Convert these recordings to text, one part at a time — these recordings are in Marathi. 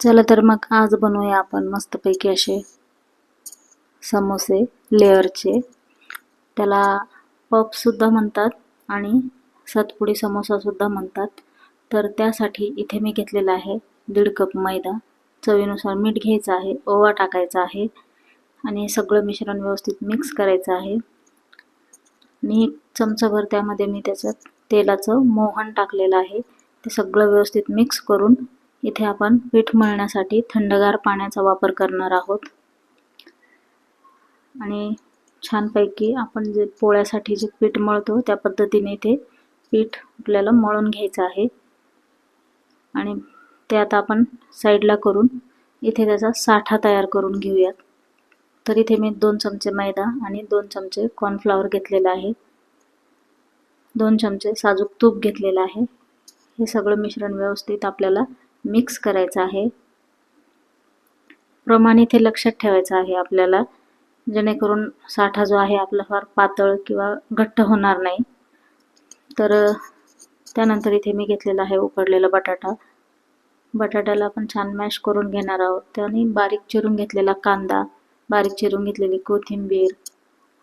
चला तर मग आज बनवूया आपण मस्तपैकी असे समोसे लेअरचे. त्याला पपसुद्धा म्हणतात आणि सातपुडी समोसासुद्धा म्हणतात. तर त्यासाठी इथे मी घेतलेला आहे दीड कप मैदा. चवीनुसार मीठ घ्यायचं आहे ओवा टाकायचा आहे आणि सगळं मिश्रण व्यवस्थित मिक्स करायचं आहे. आणि एक चमचाभर त्यामध्ये मी त्याच्यात तेलाचं मोहन टाकलेलं आहे. ते सगळं व्यवस्थित मिक्स करून इथे आपण पीठ मळण्यासाठी थंडगार पाण्याचा वापर करणार आहोत. आणि छानपैकी आपण जे पोळ्यासाठी जे पीठ मळतो त्या पद्धतीने इथे पीठ आपल्याला मळून घ्यायचं आहे. आणि ते आता आपण साईडला करून इथे त्याचा साठा तयार करून घेऊयात. तर इथे मी दोन चमचे मैदा आणि दोन चमचे कॉर्नफ्लॉवर घेतलेलं आहे. दोन चमचे साजूक तूप घेतलेलं आहे. हे सगळं मिश्रण व्यवस्थित आपल्याला मिक्स करायचं आहे. प्रमाण इथे लक्षात ठेवायचं आहे आपल्याला. जेणेकरून साठा जो आहे आपला फार पातळ किंवा घट्ट होणार नाही. तर त्यानंतर इथे मी घेतलेला आहे उकडलेला बटाटा. बटाट्याला आपण छान मॅश करून घेणार आहोत. त्याने बारीक चिरून घेतलेला कांदा बारीक चिरून घेतलेली कोथिंबीर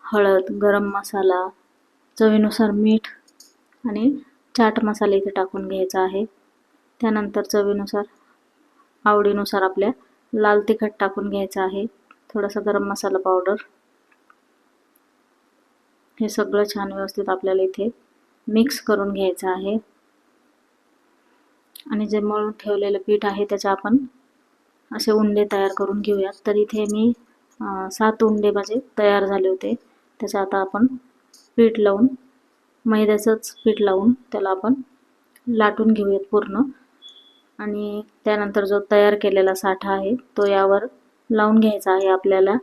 हळद गरम मसाला चवीनुसार मीठ आणि चाट मसाला इथे टाकून घ्यायचा आहे. त्यानंतर चवीनुसार आवडीनुसार आपल्या लाल तिखट टाकून घ्यायचं आहे. थोडासा गरम मसाला पावडर. हे सगळं छान व्यवस्थित आपल्याला इथे मिक्स करून घ्यायचं आहे. आणि जे मळून ठेवलेलं पीठ आहे त्याचे आपण असे उंडे तयार करून घेऊयात. तर इथे मी सात उंडे माझे तयार झाले होते. त्याचं आता आपण पीठ लावून मैद्याचंच पीठ लावून त्याला आपण लाटून घेऊयात पूर्ण. आणि त्यानंतर जो तयार केलेला साठा आहे तो यावर लावून घ्यायचा आहे आपल्याला.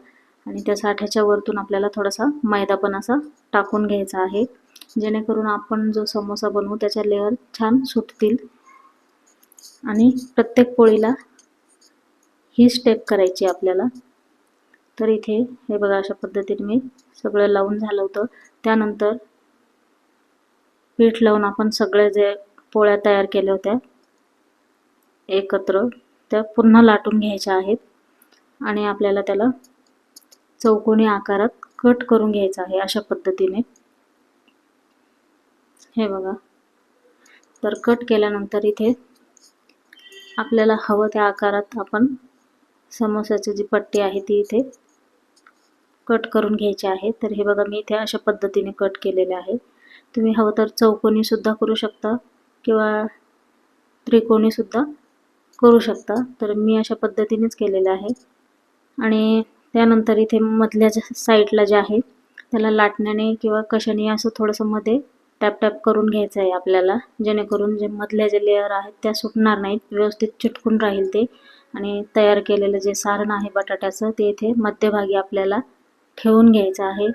आणि त्या साठ्याच्या वरतून आपल्याला थोडासा मैदा पण असा टाकून घ्यायचा आहे. जेणेकरून आपण जो समोसा बनवू त्याच्या लेअर छान सुटतील. आणि प्रत्येक पोळीला ही स्टेप करायची आपल्याला. तर इथे हे बघा अशा पद्धतीने मी सगळं लावून झालं होतं. त्यानंतर पीठ लावून आपण सगळे जे पोळ्या तयार केल्या होत्या एकत्र त्या पुन्हा लाटून घ्यायच्या आहेत आणि आपल्याला त्याला चौकोनी आकारात कट करून घ्यायचा आहे अशा पद्धतीने. हे बघा. तर कट केल्यानंतर इथे आपल्याला हवं त्या आकारात आपण समोसाची जी पट्टी आहे ती इथे कट करून घ्यायची आहे. तर हे बघा मी इथे अशा पद्धतीने कट केलेले आहे. तुम्ही हवं तर चौकोनीसुद्धा करू शकता किंवा त्रिकोणीसुद्धा करू शकता. तर मी अशा पद्धतीनेच केलेलं आहे. आणि त्यानंतर इथे मधल्या ज्या साईडला जे आहे त्याला लाटण्याने किंवा कशाने असं थोडंसं मध्ये टॅप टॅप करून घ्यायचं आहे आपल्याला. जेणेकरून जे मधल्या जे लेअर आहेत त्या सुटणार नाहीत. व्यवस्थित चिटकून राहील ते. आणि तयार केलेलं जे सारण आहे बटाट्याचं ते इथे मध्यभागी आपल्याला ठेवून घ्यायचं आहे.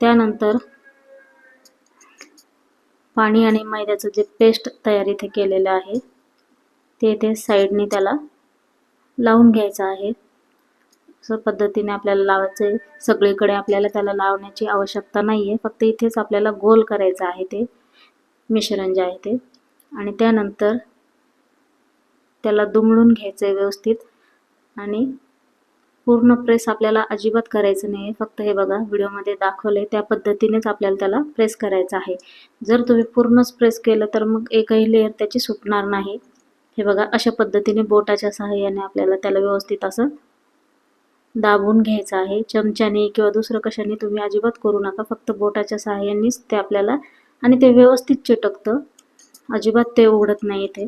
त्यानंतर पाणी आणि मैद्याचं जे पेस्ट तयार इथे केलेलं आहे ते ते साईडने त्याला लावून घ्यायचं आहे. असं पद्धतीने आपल्याला लावायचं आहे. सगळीकडे आपल्याला त्याला लावण्याची आवश्यकता नाही आहे फक्त इथेच आपल्याला गोल करायचं आहे ते. मिश्रण जे आहे ते. आणि त्यानंतर त्याला दुमडून घ्यायचं आहे व्यवस्थित. आणि पूर्ण प्रेस आपल्याला अजिबात करायचं नाही आहे फक्त हे बघा व्हिडिओमध्ये दाखवलं आहे त्या पद्धतीनेच आपल्याला त्याला प्रेस करायचं आहे. जर तुम्ही पूर्णच प्रेस केलं तर मग एकही लेअर त्याची सुटणार नाही. हे बघा अशा पद्धतीने बोटाच्या सहाय्याने आपल्याला त्याला व्यवस्थित असं दाबून घ्यायचं आहे. चमच्याने किंवा दुसरं कशाने तुम्ही अजिबात करू नका. फक्त बोटाच्या सहाय्यानेच ते आपल्याला आणि ते व्यवस्थित चिटकतं. अजिबात ते उघडत नाही ते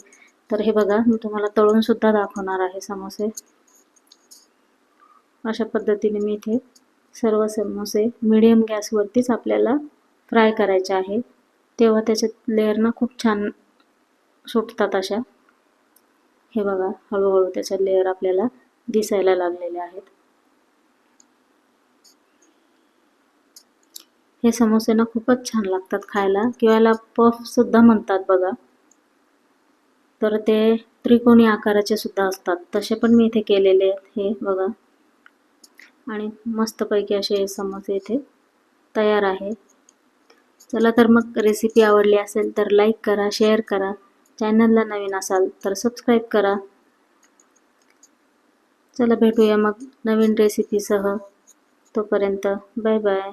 तर हे बघा मी तुम्हाला तळूनसुद्धा दाखवणार आहे समोसे. अशा पद्धतीने मी इथे सर्व समोसे मिडियम गॅसवरतीच आपल्याला फ्राय करायचे आहे. तेव्हा त्याच्यात लेअरना खूप छान सुटतात अशा. हे बघा हळूहळू त्याच्या लेअर आपल्याला दिसायला लागलेले आहेत. हे समोसे ना खूपच छान लागतात खायला किंवा याला पफसुद्धा म्हणतात बघा. तर ते त्रिकोणी आकाराचे सुद्धा असतात. तसे पण मी इथे केलेले आहेत हे बघा. आणि मस्तपैकी असे समोसे इथे तयार आहे चला तर मग रेसिपी आवडली असेल तर लाईक करा शेअर करा. चॅनलला नवीन असाल तर सबस्क्राईब करा. चला भेटूया मग नवीन रेसिपीसह तोपर्यंत बाय बाय